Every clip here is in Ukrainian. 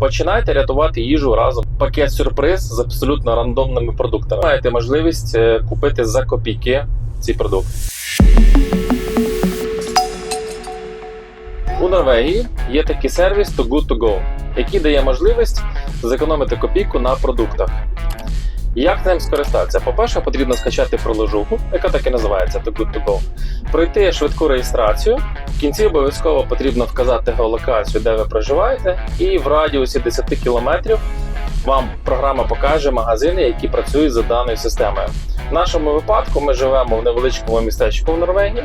Починайте рятувати їжу разом. Пакет сюрприз з абсолютно рандомними продуктами. Маєте можливість е, купити за копійки ці продукти. У Норвегії є такий сервіс To Good To Go, який дає можливість зекономити копійку на продуктах. Як ним скористатися? По-перше, потрібно скачати проложуху, яка так і називається To Good To Go, пройти швидку реєстрацію. В кінці обов'язково потрібно вказати геолокацію, де ви проживаєте, і в радіусі 10 кілометрів вам програма покаже магазини, які працюють за даною системою. В нашому випадку ми живемо в невеличкому містечку в Норвегії,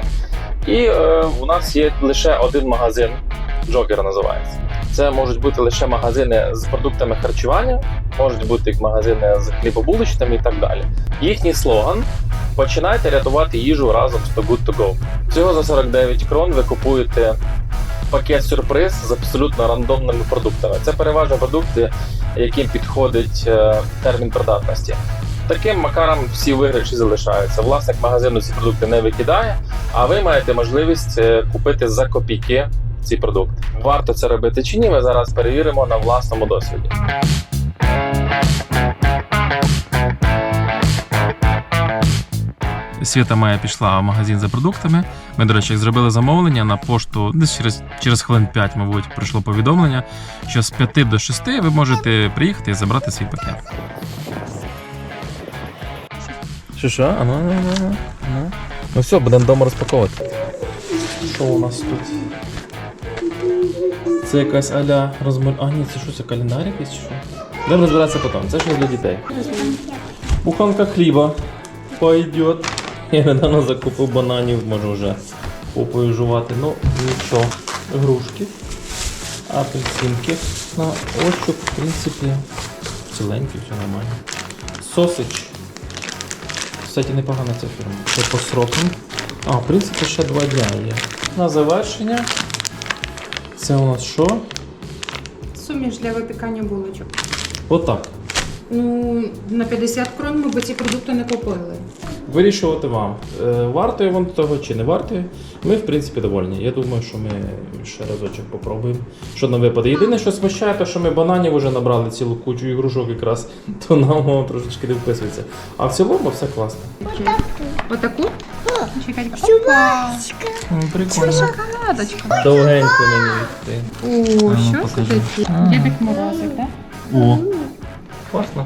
і е, у нас є лише один магазин, Джокер називається. Це можуть бути лише магазини з продуктами харчування, можуть бути магазини з хлібобулочними і так далі. Їхній слоган починайте рятувати їжу разом з To Good To Go. Всього за 49 крон ви купуєте пакет сюрприз з абсолютно рандомними продуктами. Це переважно продукти, яким підходить е, термін придатності. Таким макаром всі виграші залишаються. Власник магазину ці продукти не викидає, а ви маєте можливість е, купити за копійки ці продукти. Варто це робити чи ні, ми зараз перевіримо на власному досвіді. Свята Майя пішла в магазин за продуктами. Ми, до речі, зробили замовлення на пошту десь через, через хвилин 5, мабуть, прийшло повідомлення, що з 5 до 6 ви можете приїхати і забрати свій пакет. Що що? А ну, ну, ну, ну, ну. Все, будемо вдома розпаковувати. Що у нас тут? Це якась аля розмаль... А, ні, це що, це календар якийсь чи що? Будемо розбиратися потім. Це щось для дітей. Буханка хліба. Пойдет. Я недавно закупив бананів, можу вже попою жувати. Ну, нічого. Грушки. Апельсинки. На ощуп, в принципі, ціленькі, все нормально. Сосич. Кстати, непогана ця фірма. Це по срокам. А, в принципі, ще два дня є. На завершення. Це у нас що? Суміш для випікання булочок. Отак. Ну, на 50 крон ми би ці продукти не купили. Вирішувати вам, е, вартує вам того чи не вартує. Ми, в принципі, довольні. Я думаю, що ми ще разочок попробуємо. Що нам випаде. Єдине, що смущає, то що ми бананів вже набрали цілу кучу ігрушок якраз, то нам воно трошечки не вписується. А в цілому все класно. Отаку? Чекай, Чубачка. Прикольно. шоколадочка. Довгенько мені йти. О, ну, що це таке? Дідик морозик, так? О, Класно.